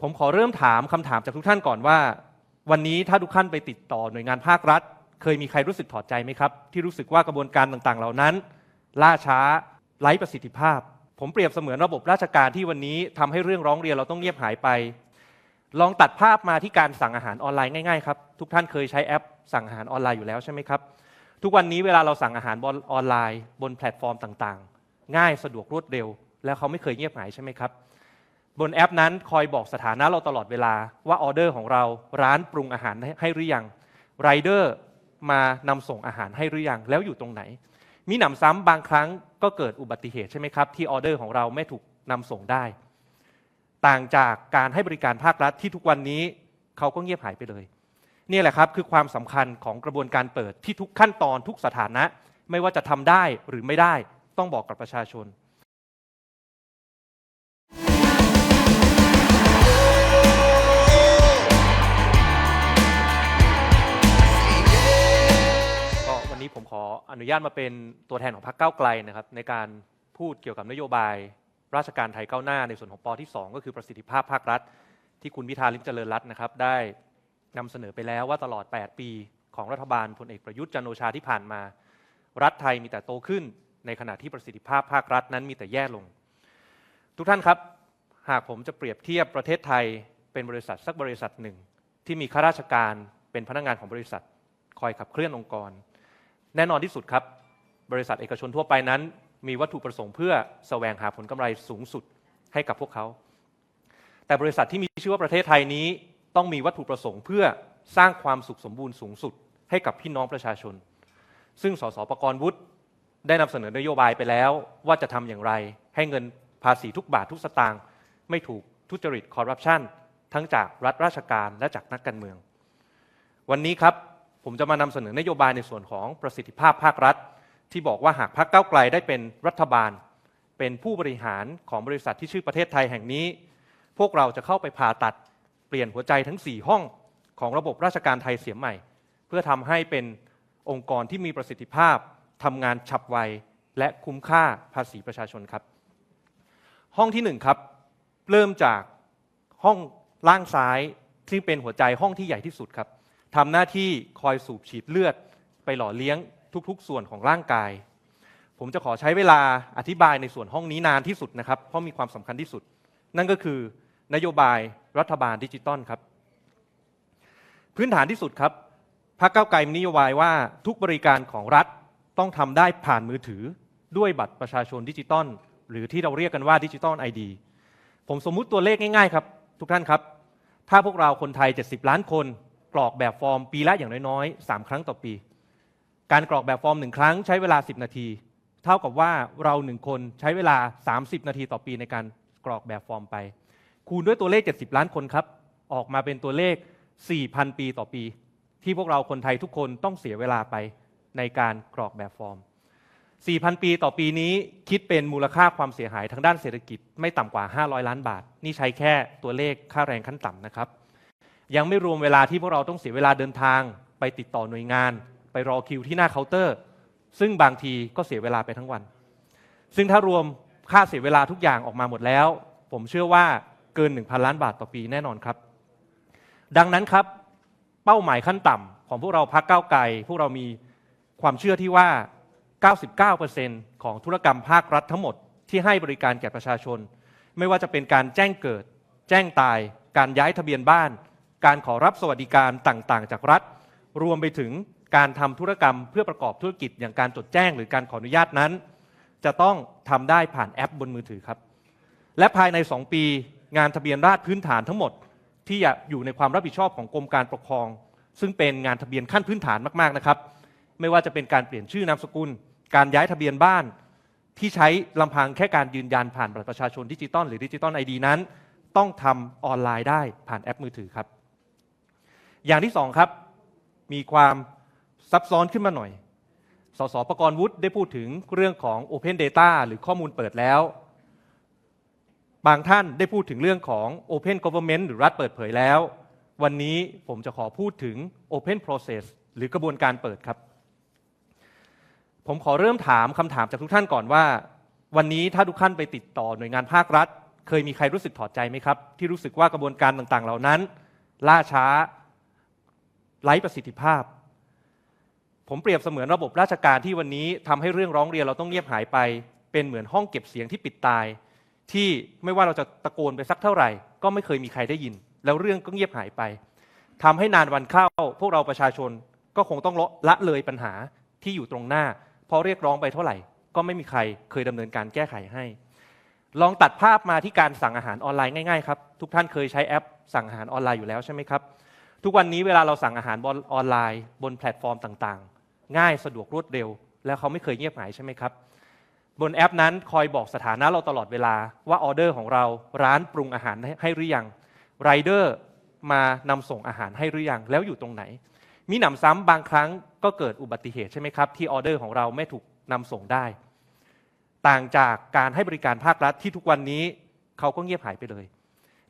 ผมขอเริ่มถามคำถามจากทุกท่านก่อนว่า วันนี้ถ้าทุกท่านไปติดต่อหน่วยงานภาครัฐ เคยมีใครรู้สึกถอดใจไหมครับ ที่รู้สึกว่ากระบวนการต่างๆ เหล่านั้น ล่าช้าไร้ประสิทธิภาพ ผมเปรียบเสมือนระบบราชการที่วันนี้ทำให้เรื่องร้องเรียนเราต้องเงียบหายไป ลองตัดภาพมาที่การสั่งอาหารออนไลน์ง่ายๆครับทุกท่านเคยใช้แอป สั่งอาหารออนไลน์อยู่แล้วใช่ไหมครับทุกวันนี้เวลาเราสั่งอาหารบนออนไลน์ บนแพลตฟอร์มต่างๆ ง่ายสะดวกรวดเร็ว แล้วเขาไม่เคยเงียบหายใช่ไหมครับ บนแอปนั้นคอยบอกสถานะเราตลอดเวลาว่าออเดอร์ของเราร้านปรุงอาหารให้หรือยังไรเดอร์มานำส่งอาหารให้หรือยังแล้วอยู่ตรงไหน มีหนำซ้ำบางครั้งก็เกิดอุบัติเหตุใช่ไหมครับ ที่ออเดอร์ของเราไม่ถูกนำส่งได้ ต่างจากการให้บริการภาครัฐที่ทุกวันนี้เขาก็เงียบหายไปเลยนี่แหละครับคือความสำคัญของกระบวนการเปิดที่ทุกขั้นตอนทุกสถานะ ไม่ว่าจะทำได้หรือไม่ได้ต้องบอกกับประชาชน ผมขออนุญาตมาเป็นตัวแทนของพรรคก้าวไกลนะครับในการพูดเกี่ยวกับนโยบาย ราชการไทยก้าวหน้าในส่วนของปอที่ 2 ก็คือประสิทธิภาพภาครัฐ ที่คุณพิธาลิมเจริญรัตน์นะครับได้นำเสนอไปแล้วว่าตลอด 8 ปี ของรัฐบาลพลเอกประยุทธ์จันโอชาที่ผ่านมา รัฐไทยมีแต่โตขึ้น ในขณะที่ประสิทธิภาพภาครัฐนั้นมีแต่แย่ลง ทุกท่านครับ หากผมจะเปรียบเทียบประเทศไทยเป็นบริษัทสักบริษัทหนึ่ง ที่มีข้าราชการเป็นพนักงานของบริษัท คอยขับเคลื่อนองค์กร แน่นอนที่สุดครับ บริษัทเอกชนทั่วไปนั้น มีวัตถุประสงค์เพื่อแสวงหาผลกำไรสูงสุดให้กับพวกเขา แต่บริษัทที่มีชื่อว่าประเทศไทยนี้ต้องมีวัตถุประสงค์เพื่อสร้างความสุขสมบูรณ์สูงสุด ให้กับพี่น้องประชาชน ซึ่งสสประกรณ์วุฒิได้นำเสนอนโยบายไปแล้ว ว่าจะทำอย่างไร ให้เงินภาษีทุกบาททุกสตางค์ไม่ถูกทุจริตคอร์รัปชันทั้งจากรัฐราชการและจากนักการเมือง วันนี้ครับ ผมจะมานำเสนอนโยบายในส่วนของประสิทธิภาพภาครัฐ ที่บอกว่าหากพรรคก้าวไกลได้เป็นรัฐบาล เป็นผู้บริหารของบริษัทที่ชื่อประเทศไทยแห่งนี้ พวกเราจะเข้าไปผ่าตัดเปลี่ยนหัวใจทั้ง 4 ห้องของระบบราชการไทยเสียใหม่ เพื่อทำให้เป็นองค์กรที่มีประสิทธิภาพทำงานฉับไวและคุ้มค่าภาษีประชาชนครับ ห้องที่1ครับเริ่มจากห้องล่างซ้ายที่เป็นหัวใจห้องที่ใหญ่ที่สุดครับ ทำหน้าที่คอยสูบฉีดเลือด ไปหล่อเลี้ยงทุกๆ ส่วนของร่างกาย ผมจะขอใช้เวลาอธิบายในส่วนห้องนี้นานที่สุดนะครับ เพราะมีความสำคัญที่สุด นั่นก็คือนโยบายรัฐบาลดิจิตอลครับ พื้นฐานที่สุดครับพรรคเก้าไกลมีนโยบายว่าทุกบริการของรัฐต้องทำได้ผ่านมือถือด้วยบัตรประชาชนดิจิตอลหรือที่เราเรียกกันว่าดิจิตอลไอดีผมสมมุติตัวเลขง่ายๆครับ ทุกท่านครับ ถ้าพวกเราคนไทย 70 ล้านคน กรอกแบบฟอร์มปีละอย่างน้อยๆ 3 ครั้งต่อปี การกรอกแบบฟอร์มหนึ่งครั้งใช้เวลา 10 นาที เท่ากับว่าเราหนึ่งคนใช้เวลา 30 นาทีต่อปีในการกรอกแบบฟอร์มไป คูณด้วยตัวเลข 70 ล้านคนครับ ออกมาเป็นตัวเลข 4,000 ปีต่อปี ที่พวกเราคนไทยทุกคนต้องเสียเวลาไปในการกรอกแบบฟอร์ม 4,000 ปีต่อปีนี้คิดเป็นมูลค่าความเสียหายทางด้านเศรษฐกิจไม่ต่ำกว่า 500 ล้านบาท นี่ใช้แค่ตัวเลขค่าแรงขั้นต่ำนะครับ ยังไม่รวมเวลาที่พวกเราต้องเสียเวลาเดินทาง ไปติดต่อหน่วยงาน ไปรอคิวที่หน้าเคาน์เตอร์ ซึ่งบางทีก็เสียเวลาไปทั้งวัน ซึ่งถ้ารวมค่าเสียเวลาทุกอย่างออกมาหมดแล้ว ผมเชื่อว่าเกิน 1,000 ล้านบาทต่อปีแน่นอนครับ ดังนั้นครับเป้าหมายขั้นต่ำของพวกเราพักเก้าวไกลพวกเรามีความเชื่อที่ว่า 99%ของธุรกรรมภาครัฐทั้งหมดที่ให้บริการแก่ประชาชน ไม่ว่าจะเป็นการแจ้งเกิด แจ้งตาย การย้ายทะเบียนบ้าน การขอรับสวัสดิการต่างๆ จากรัฐ รวมไปถึงการทำธุรกรรมเพื่อประกอบธุรกิจอย่างการจดแจ้ง หรือการขออนุญาตนั้น จะต้องทำได้ผ่านแอปบนมือถือครับ และภายใน 2 ปีงานทะเบียนราษฎรพื้นฐานทั้งหมด ที่อยู่ในความรับผิดชอบของกรมการปกครอง ซึ่งเป็นงานทะเบียนขั้นพื้นฐานมากๆนะครับ ไม่ว่าจะเป็นการเปลี่ยนชื่อนามสกุล การย้ายทะเบียนบ้าน ที่ใช้ลำพังแค่การยืนยันผ่านบัตรประชาชนดิจิตอลหรือดิจิตอลไอดีนั้น ต้องทำออนไลน์ได้ผ่านแอปมือถือครับ อย่างที่สองครับ มีความซับซ้อนขึ้นมาหน่อย สสประกรณ์วุฒิได้พูดถึงเรื่องของ Open Data หรือข้อมูลเปิดแล้ว บางท่านได้พูดถึงเรื่องของ Open Government หรือรัฐเปิดเผยแล้ว วันนี้ผมจะขอพูดถึง Open Process หรือกระบวนการเปิดครับ ผมขอเริ่มถามคำถามจากทุกท่านก่อนว่า วันนี้ถ้าทุกท่านไปติดต่อหน่วยงานภาครัฐ เคยมีใครรู้สึกถอดใจไหมครับ ที่รู้สึกว่ากระบวนการต่างๆ เหล่านั้น ล่าช้า ไร้ประสิทธิภาพ ผมเปรียบเสมือนระบบราชการที่วันนี้ทำให้เรื่องร้องเรียนเราต้องเงียบหายไป เป็นเหมือนห้องเก็บเสียงที่ปิดตาย ที่ไม่ว่าเราจะตะโกนไปสักเท่าไหร่ ก็ไม่เคยมีใครได้ยิน แล้วเรื่องก็เงียบหายไปทำให้นานวันเข้า พวกเราประชาชนก็คงต้องละเลยปัญหาที่อยู่ตรงหน้าพราะเรียกร้องไปเท่าไหร่ ก็ไม่มีใครเคยดำเนินการแก้ไขให้ ลองตัดภาพมาที่การสั่งอาหารออนไลน์ง่ายๆครับทุกท่านเคยใช้แอปสั่งอาหารออนไลน์อยู่แล้วใช่ไหมครับ ทุกวันนี้เวลาเราสั่งอาหารออนไลน์ บนแพลตฟอร์มต่างๆ ง่ายสะดวกรวดเร็ว แล้วเขาไม่เคยเงียบหายใช่ไหมครับ บนแอปนั้นคอยบอกสถานะเราตลอดเวลาว่าออเดอร์ของเราร้านปรุงอาหารให้หรือยังไรเดอร์มานำส่งอาหารให้หรือยังแล้วอยู่ตรงไหน มีหนำซ้ำบางครั้งก็เกิดอุบัติเหตุใช่ไหมครับ ที่ออเดอร์ของเราไม่ถูกนำส่งได้ ต่างจากการให้บริการภาครัฐที่ทุกวันนี้เขาก็เงียบหายไปเลย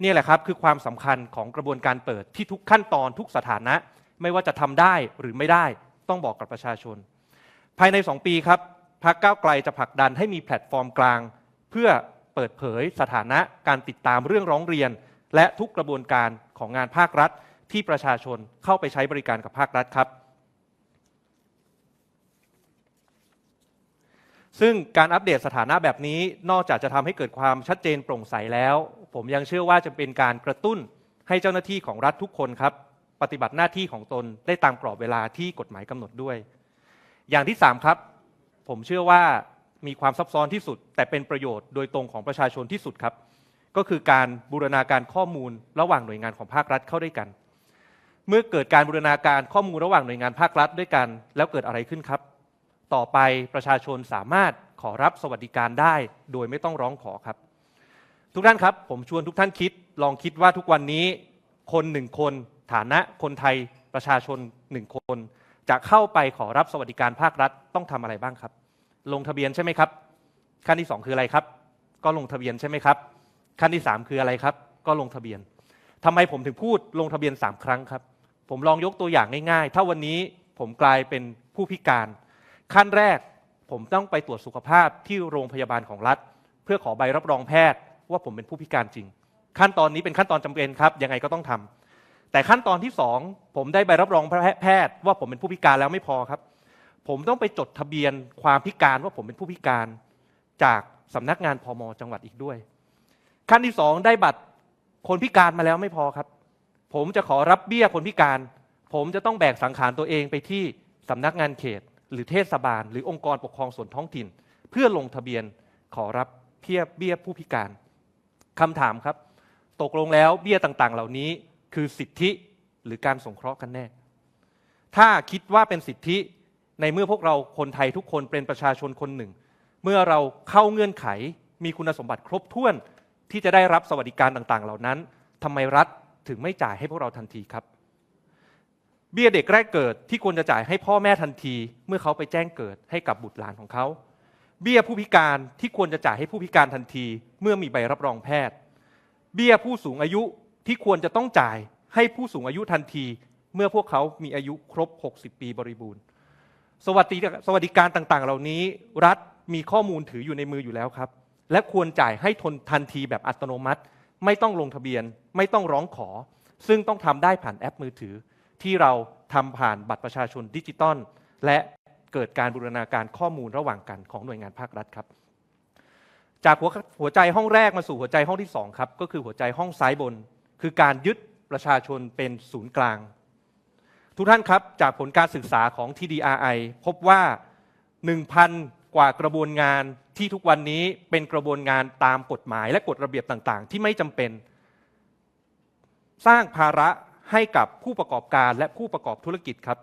นี่แหละครับคือความสำคัญของกระบวนการเปิดที่ทุกขั้นตอนทุกสถานะ ไม่ว่าจะทำได้หรือไม่ได้ต้องบอกกับประชาชน ภายใน 2 ปีครับพรรคก้าวไกลจะผลักดันให้มีแพลตฟอร์มกลาง เพื่อเปิดเผยสถานะการติดตามเรื่องร้องเรียน และทุกกระบวนการของงานภาครัฐ ที่ประชาชนเข้าไปใช้บริการกับภาครัฐครับ ซึ่งการอัปเดตสถานะแบบนี้นอกจากจะทำให้เกิดความชัดเจนโปร่งใสแล้ว ผมยังเชื่อว่าจะเป็นการกระตุ้นให้เจ้าหน้าที่ของรัฐทุกคนครับ ปฏิบัติหน้าที่ของตนได้ตามกรอบเวลาที่กฎหมายกำหนดด้วย อย่างที่ 3 ครับ ผมเชื่อว่ามีความซับซ้อนที่สุด แต่เป็นประโยชน์โดยตรงของประชาชนที่สุดครับ ก็คือการบูรณาการข้อมูลระหว่างหน่วยงานของภาครัฐเข้าด้วยกัน เมื่อเกิดการบูรณาการข้อมูลระหว่างหน่วยงานภาครัฐด้วยกัน แล้วเกิดอะไรขึ้นครับ ต่อไปประชาชนสามารถขอรับสวัสดิการได้ โดยไม่ต้องร้องขอครับ ทุกท่านครับ ผมชวนทุกท่านคิด ลองคิดว่าทุกวันนี้ คนหนึ่งคน ฐานะคนไทยประชาชนหนึ่งคน จะเข้าไปขอรับสวัสดิการภาครัฐต้องทำอะไรบ้างครับ ลงทะเบียนใช่ไหมครับ ขั้นที่ 2 คืออะไรครับ ก็ลงทะเบียนใช่ไหมครับ ขั้นที่ 3 คืออะไรครับ ก็ลงทะเบียนทำไมผมถึงพูดลงทะเบียน 3 ครั้งครับ ผมลองยกตัวอย่างง่ายๆ ถ้าวันนี้ผมกลายเป็นผู้พิการ ขั้นแรกผมต้องไปตรวจสุขภาพที่โรงพยาบาลของรัฐ เพื่อขอใบรับรองแพทย์ว่าผมเป็นผู้พิการจริง ขั้นตอนนี้เป็นขั้นตอนจำเป็นครับยังไงก็ต้องทำแต่ขั้นตอนที่สองผมได้ใบรับรองแพทย์ ว่าผมเป็นผู้พิการแล้วไม่พอครับ ผมต้องไปจดทะเบียนความพิการว่าผมเป็นผู้พิการ จากสำนักงานพมจังหวัดอีกด้วย ขั้นที่สองได้บัตรคนพิการมาแล้วไม่พอครับ ผมจะขอรับเบี้ยคนพิการ ผมจะต้องแบกสังขารตัวเองไปที่สำนักงานเขต หรือเทศบาล หรือองค์กรปกครองส่วนท้องถิ่น เพื่อลงทะเบียนขอรับเพียบเบี้ยผู้พิการคำถามครับ ตกลงแล้วเบี้ยต่างๆ เหล่านี้คือสิทธิหรือการสงเคราะห์กันแน่ ถ้าคิดว่าเป็นสิทธิในเมื่อพวกเราคนไทยทุกคนเป็นประชาชนคนหนึ่ง เมื่อเราเข้าเงื่อนไขมีคุณสมบัติครบถ้วนที่จะได้รับสวัสดิการต่างๆ เหล่านั้นทำไมรัฐถึงไม่จ่ายให้พวกเราทันทีครับ เบี้ยเด็กแรกเกิดที่ควรจะจ่ายให้พ่อแม่ทันที เมื่อเขาไปแจ้งเกิดให้กับบุตรหลานของเขา เบี้ยผู้พิการที่ควรจะจ่ายให้ผู้พิการทันที เมื่อมีใบรับรองแพทย์ เบี้ยผู้สูงอายุที่ควรจะต้องจ่ายให้ผู้สูงอายุทันที เมื่อพวกเขามีอายุครบ 60 ปีบริบูรณ์ สวัสดิสวัสดิการต่างๆ เหล่านี้รัฐมีข้อมูลถืออยู่ในมืออยู่แล้วครับ และควรจ่ายให้ทนทันทีแบบอัตโนมัติ ไม่ต้องลงทะเบียน ไม่ต้องร้องขอ ซึ่งต้องทำได้ผ่านแอปมือถือ ที่เราทำผ่านบัตรประชาชนดิจิตอลและเกิดการบูรณาการข้อมูลระหว่างกันของหน่วยงานภาครัฐครับ จากหัวหัวใจห้องแรกมาสู่หัวใจห้องที่ 2 ครับ ก็คือหัวใจห้องซ้ายบน คือการยึดประชาชนเป็นศูนย์กลาง ทุกท่านครับจากผลการศึกษาของ TDRI พบว่า 1,000 กว่ากระบวนงานที่ทุกวันนี้เป็นกระบวนงานตามกฎหมายและกฎระเบียบต่าง ๆ ที่ไม่จำเป็น สร้างภาระ ให้กับผู้ประกอบการและผู้ประกอบธุรกิจครับ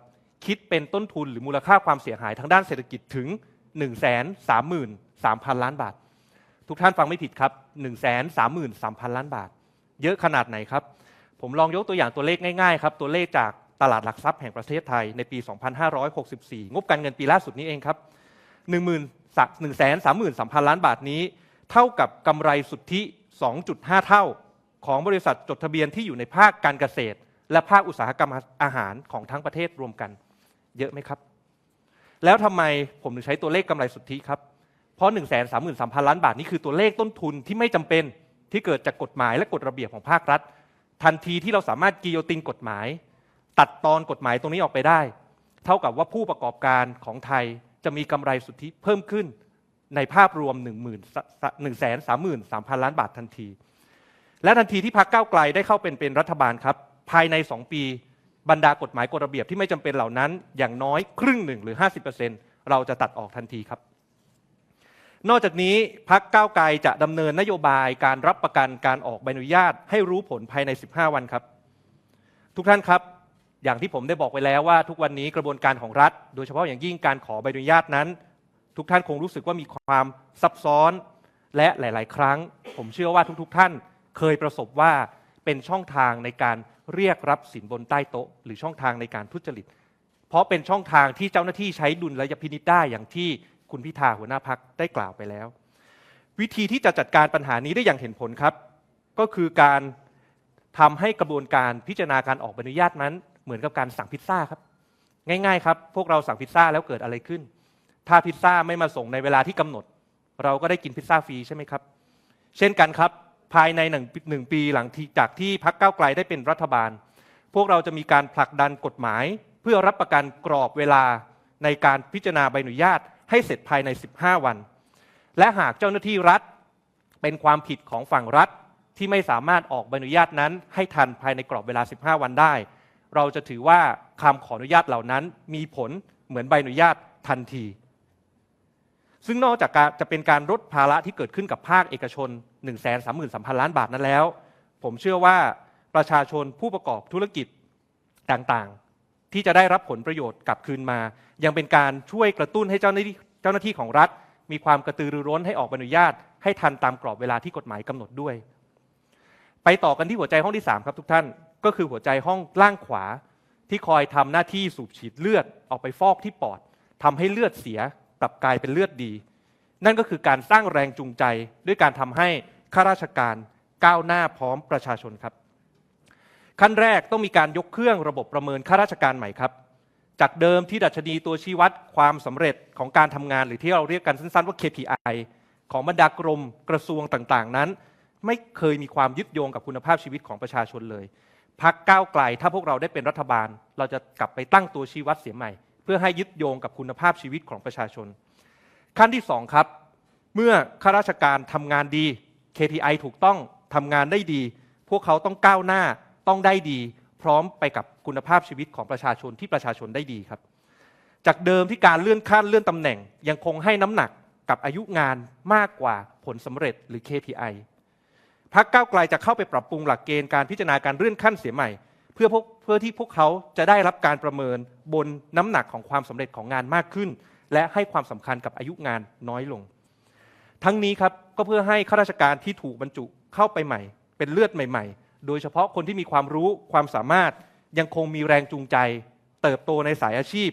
คิดเป็นต้นทุนหรือมูลค่าความเสียหายทางด้านเศรษฐกิจถึง 1 3 3 0 0 0 ล้านบาท ทุกท่านฟังไม่ผิดครับ 1 3 3 0 0 0 ล้านบาท เยอะขนาดไหนครับ ผมลองยกตัวอย่างตัวเลขง่ายๆครับ ตัวเลขจากตลาดหลักทรัพย์แห่งประเทศไทยในปี 2564 งบการเงินปีล่าสุดนี้เองครับ1 1 3 3 3 0 0 ล้านบาทนี้ เท่ากับกำไรสุทธิ 2.5 เท่า ของบริษัทจดทะเบียนที่อยู่ในภาคการเกษตร และภาคอุตสาหกรรมอาหารของทั้งประเทศรวมกัน เยอะไหมครับ แล้วทำไมผมถึงใช้ตัวเลขกำไรสุทธิครับ เพราะ1 3 3 3 0 0 0ล้านบาทนี้คือตัวเลขต้นทุนที่ไม่จำเป็นที่เกิดจากกฎหมายและกฎระเบียบของภาครัฐ ทันทีที่เราสามารถกิโยตินกฎหมาย ตัดตอนกฎหมายตรงนี้ออกไปได้ เท่ากับว่าผู้ประกอบการของไทยจะมีกำไรสุทธิเพิ่มขึ้นในภาพรวม1 1 3 3 3 0 0 ล้านบาททันที และทันทีที่พรรคก้าวไกลได้เข้าเป็นเป็นรัฐบาลครับ ภายใน 2 ปี บรรดากฎหมายกฎระเบียบที่ไม่จำเป็นเหล่านั้น อย่างน้อยครึ่งหนึ่งหรือ 50%เราจะตัดออกทันทีครับ นอกจากนี้พักก้าวไกลจะดำเนินนโยบายการรับประกันการออกใบอนุญาต ให้รู้ผลภายใน 15 วันครับ ทุกท่านครับอย่างที่ผมได้บอกไปแล้วว่า ทุกวันนี้กระบวนการของรัฐ โดยเฉพาะอย่างยิ่งการขอใบอนุญาตนั้น ทุกท่านคงรู้สึกว่ามีความซับซ้อน และหลาย ๆ ครั้ง ผมเชื่อว่าทุก ๆ ท่านเคยประสบว่า เป็นช่องทางในการเรียกรับสินบนใต้โต๊ะ หรือช่องทางในการทุจริต เพราะเป็นช่องทางที่เจ้าหน้าที่ใช้ดุลระยพินิจได้อย่างที่คุณพิธาหัวหน้าพักได้กล่าวไปแล้ว วิธีที่จะจัดการปัญหานี้ได้อย่างเห็นผลครับ ก็คือการทำให้กระบวนการพิจารณาการออกใบอนุญาตนั้น เหมือนกับการสั่งพิซซ่าครับ ง่ายๆครับ พวกเราสั่งพิซซ่าแล้วเกิดอะไรขึ้น ถ้าพิซซ่าไม่มาส่งในเวลาที่กำหนด เราก็ได้กินพิซซ่าฟรีใช่ไหมครับ เช่นกันครับ ภายในหนึ่งหนึ่งปีหลังจากที่พักเก้าไกลได้เป็นรัฐบาล พวกเราจะมีการผลักดันกฎหมาย เพื่อรับประกันกรอบเวลาในการพิจารณาใบอนุญาต ให้เสร็จภายใน 15 วัน และหากเจ้าหน้าที่รัฐ เป็นความผิดของฝั่งรัฐที่ไม่สามารถออกใบอนุญาตนั้น ให้ทันภายในกรอบเวลา 15 วันได้ เราจะถือว่าคำขออนุญาตเหล่านั้นมีผลเหมือนใบอนุญาตทันที ซึ่งนอกจากจะเป็นการลดภาระที่เกิดขึ้นกับภาคเอกชน 1 3 3 0 0 0 ล้านบาทนั้นแล้ว ผมเชื่อว่าประชาชนผู้ประกอบธุรกิจต่างๆ ที่จะได้รับผลประโยชน์กลับคืนมา ยังเป็นการช่วยกระตุ้นให้เจ้าหน้าที่เจ้าหน้าที่ของรัฐ มีความกระตือรือร้นให้ออกใบอนุญาต ให้ทันตามกรอบเวลาที่กฎหมายกำหนดด้วย ไปต่อกันที่หัวใจห้องที่ 3 ครับทุกท่านก็คือหัวใจห้องล่างขวาที่คอยทำหน้าที่สูบฉีดเลือดออกไปฟอกที่ปอดทำให้เลือดเสีย กลับกลายเป็นเลือดดี นั่นก็คือการสร้างแรงจูงใจด้วยการทำให้ข้าราชการก้าวหน้าพร้อมประชาชนครับ ขั้นแรกต้องมีการยกเครื่องระบบประเมินข้าราชการใหม่ครับ จากเดิมที่ดัชนีตัวชี้วัดความสำเร็จของการทำงานหรือที่เราเรียกกันสั้นๆว่า KPI ของบรรดากรมกระทรวงต่างๆ นั้น ไม่เคยมีความยึดโยงกับคุณภาพชีวิตของประชาชนเลยพักก้าวไกลถ้าพวกเราได้เป็นรัฐบาล เราจะกลับไปตั้งตัวชี้วัดเสียใหม่ พื่อให้ยึดโยงกับคุณภาพชีวิตของประชาชน ขั้นที่สองครับ เมื่อข้าราชการทำงานดี KPI ถูกต้องทำงานได้ดี พวกเขาต้องก้าวหน้าต้องได้ดี พร้อมไปกับคุณภาพชีวิตของประชาชนที่ประชาชนได้ดีครับ จากเดิมที่การเลื่อนขั้นเลื่อนตำแหน่ง ยังคงให้น้ำหนักกับอายุงานมากกว่าผลสำเร็จหรือ KPI พักก้าวไกลจะเข้าไปปรับปรุงหลักเกณฑ์การพิจารณาการเลื่อนขั้นเสียใหม่ พื่อพเพื่อที่พวกเขาจะได้รับการประเมินบนน้ำหนักของความสำเร็จของงานมากขึ้น และให้ความสำคัญกับอายุงานน้อยลง ทั้งนี้ครับก็เพื่อให้ข้าราชการที่ถูกบรรจุเข้าไปใหม่ เป็นเลือดใหม่ ๆ โดยเฉพาะคนที่มีความรู้ความสามารถยังคงมีแรงจูงใจ เติบโตในสายอาชีพ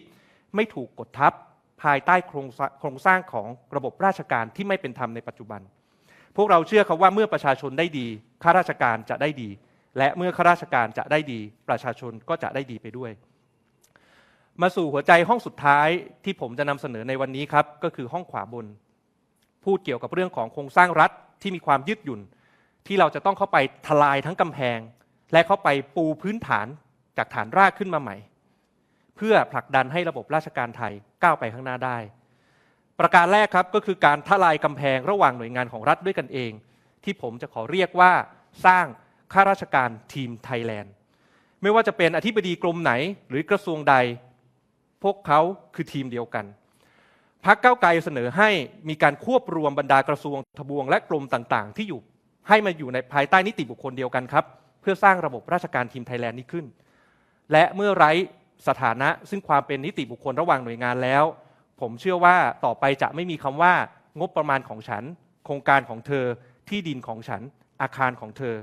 ไม่ถูกกดทับภายใต้โครงสร้างโครงสร้างของระบบราชการที่ไม่เป็นธรรมในปัจจุบัน พวกเราเชื่อครับว่าเมื่อประชาชนได้ดีข้าราชการจะได้ดี และเมื่อข้าราชการจะได้ดีประชาชนก็จะได้ดีไปด้วย มาสู่หัวใจห้องสุดท้ายที่ผมจะนำเสนอในวันนี้ครับ ก็คือห้องขวาบน พูดเกี่ยวกับเรื่องของโครงสร้างรัฐที่มีความยืดหยุ่น ที่เราจะต้องเข้าไปทลายทั้งกำแพง และเข้าไปปูพื้นฐานจากฐานรากขึ้นมาใหม่ เพื่อผลักดันให้ระบบราชการไทยก้าวไปข้างหน้าได้ ประการแรกครับก็คือการทลายกำแพงระหว่างหน่วยงานของรัฐด้วยกันเอง ที่ผมจะขอเรียกว่าสร้าง ข้าราชการทีมไทยแลนด์ ไม่ว่าจะเป็นอธิบดีกรมไหนหรือกระทรวงใด พวกเขาคือทีมเดียวกันพักเก้าไกลเสนอให้มีการควบรวมบรรดากระทรวงทบวงและกรมต่างๆ ที่อยู่ให้มาอยู่ในภายใต้นิติบุคคลเดียวกันครับ เพื่อสร้างระบบราชการทีมไทยแลนด์นี้ขึ้น และเมื่อไร้สถานะซึ่งความเป็นนิติบุคคลระหว่างหน่วยงานแล้ว ผมเชื่อว่าต่อไปจะไม่มีคำว่างบประมาณของฉัน โครงการของเธอที่ดินของฉันอาคารของเธอ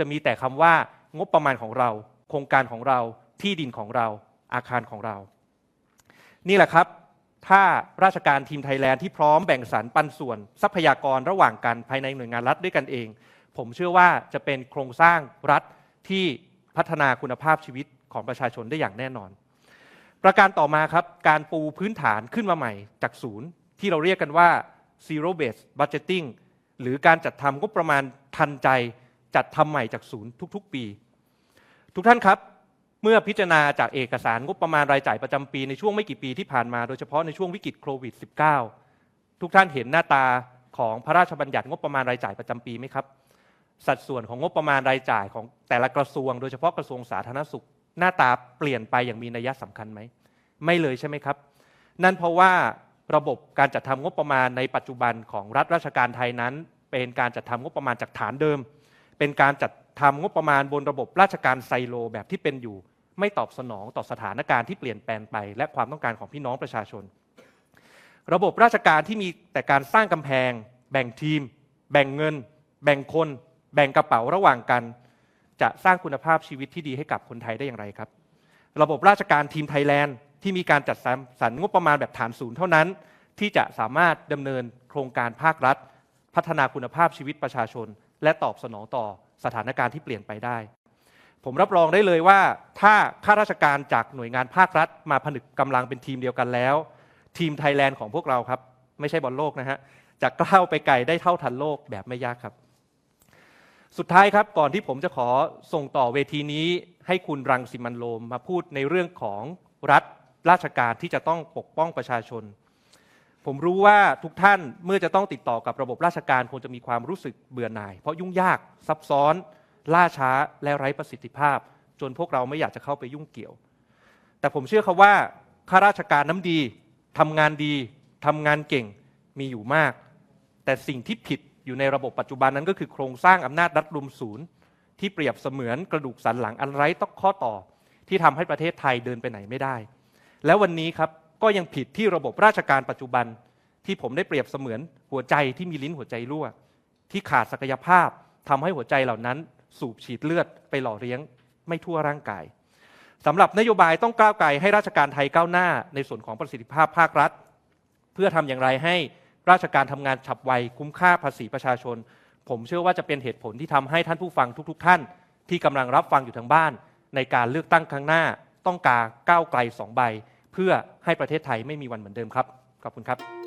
จะมีแต่คำว่างบประมาณของเรา โครงการของเราที่ดินของเราอาคารของเรา นี่แหละครับ ถ้าราชการทีมไทยแลนด์ที่พร้อมแบ่งสรรปันส่วน ทรัพยากรระหว่างกันภายในหน่วยงานรัฐด้วยกันเอง ผมเชื่อว่าจะเป็นโครงสร้างรัฐที่พัฒนาคุณภาพชีวิตของประชาชนได้อย่างแน่นอน ประการต่อมาครับ การปูพื้นฐานขึ้นมาใหม่จากศูนย์ ที่เราเรียกกันว่า zero based budgeting หรือการจัดทำงบประมาณทันใจ จัดทำใหม่จากศูนย์ทุกๆ ปี ทุกท่านครับ เมื่อพิจารณาจากเอกสารงบประมาณรายจ่ายประจำปีในช่วงไม่กี่ปีที่ผ่านมาโดยเฉพาะในช่วงวิกฤตโควิด -19 ทุกท่านเห็นหน้าตาของพระราชบัญญัติงบประมาณรายจ่ายประจำปีไหมครับ สัดส่วนของงบประมาณรายจ่ายของแต่ละกระทรวง โดยเฉพาะกระทรวงสาธารณสุข หน้าตาเปลี่ยนไปอย่างมีนัยสำคัญไหมไม่เลยใช่ไหมครับ นั่นเพราะว่าระบบการจัดทำงบประมาณในปัจจุบันของรัฐราชการไทยนั้น เป็นการจัดทำงบประมาณจากฐานเดิม เป็นการจัดทำงบประมาณบนระบบราชการไซโลแบบที่เป็นอยู่ ไม่ตอบสนองต่อสถานการณ์ที่เปลี่ยนแปลงไป และความต้องการของพี่น้องประชาชน ระบบราชการที่มีแต่การสร้างกำแพง แบ่งทีม แบ่งเงิน แบ่งคน แบ่งกระเป๋าระหว่างกัน จะสร้างคุณภาพชีวิตที่ดีให้กับคนไทยได้อย่างไรครับ ระบบราชการทีมไทยแลนด์ที่มีการจัดสรรงบประมาณแบบฐานศูนย์เท่านั้น ที่จะสามารถดำเนินโครงการภาครัฐ พัฒนาคุณภาพชีวิตประชาชน และตอบสนองต่อสถานการณ์ที่เปลี่ยนไปได้ ผมรับรองได้เลยว่าถ้าข้าราชการจากหน่วยงานภาครัฐ มาผนึกกำลังเป็นทีมเดียวกันแล้ว ทีมไทยแลนด์ของพวกเราครับ ไม่ใช่บอลโลกนะฮะจะก้าวไปไกลได้เท่าทันโลกแบบไม่ยากครับ สุดท้ายครับก่อนที่ผมจะขอส่งต่อเวทีนี้ ให้คุณรังสิมันโรมมาพูดในเรื่องของรัฐราชการที่จะต้องปกป้องประชาชน ผมรู้ว่าทุกท่านเมื่อจะต้องติดต่อกับระบบราชการคงจะมีความรู้สึกเบื่อหน่าย เพราะยุ่งยากซับซ้อน ล่าช้าและไร้ประสิทธิภาพ จนพวกเราไม่อยากจะเข้าไปยุ่งเกี่ยว แต่ผมเชื่อครับว่าข้าราชการน้ำดีทำงานดีทำงานเก่งมีอยู่มาก แต่สิ่งที่ผิดอยู่ในระบบปัจจุบันนั้นก็คือโครงสร้างอำนาจรัฐรวมศูนย์ ที่เปรียบเสมือนกระดูกสันหลังอันไร้ต้องข้อต่อ ที่ทำให้ประเทศไทยเดินไปไหนไม่ได้ แล้ววันนี้ครับ ก็ยังผิดที่ระบบราชการปัจจุบันที่ผมได้เปรียบเสมือนหัวใจที่มีลิ้นหัวใจรั่ว ที่ขาดศักยภาพทำให้หัวใจเหล่านั้น สูบฉีดเลือดไปหล่อเลี้ยงไม่ทั่วร่างกายสำหรับนโยบายต้องก้าวไกลให้ราชการไทยก้าวหน้า ในส่วนของประสิทธิภาพภาครัฐ เพื่อทำอย่างไรให้ราชการทำงานฉับไวคุ้มค่าภาษีประชาชน ผมเชื่อว่าจะเป็นเหตุผลที่ทำให้ท่านผู้ฟังทุกๆท่าน ที่กำลังรับฟังอยู่ทางบ้าน ในการเลือกตั้งครั้งหน้าต้องการก้าวไกลสองใบ เพื่อให้ประเทศไทยไม่มีวันเหมือนเดิมครับ ขอบคุณครับ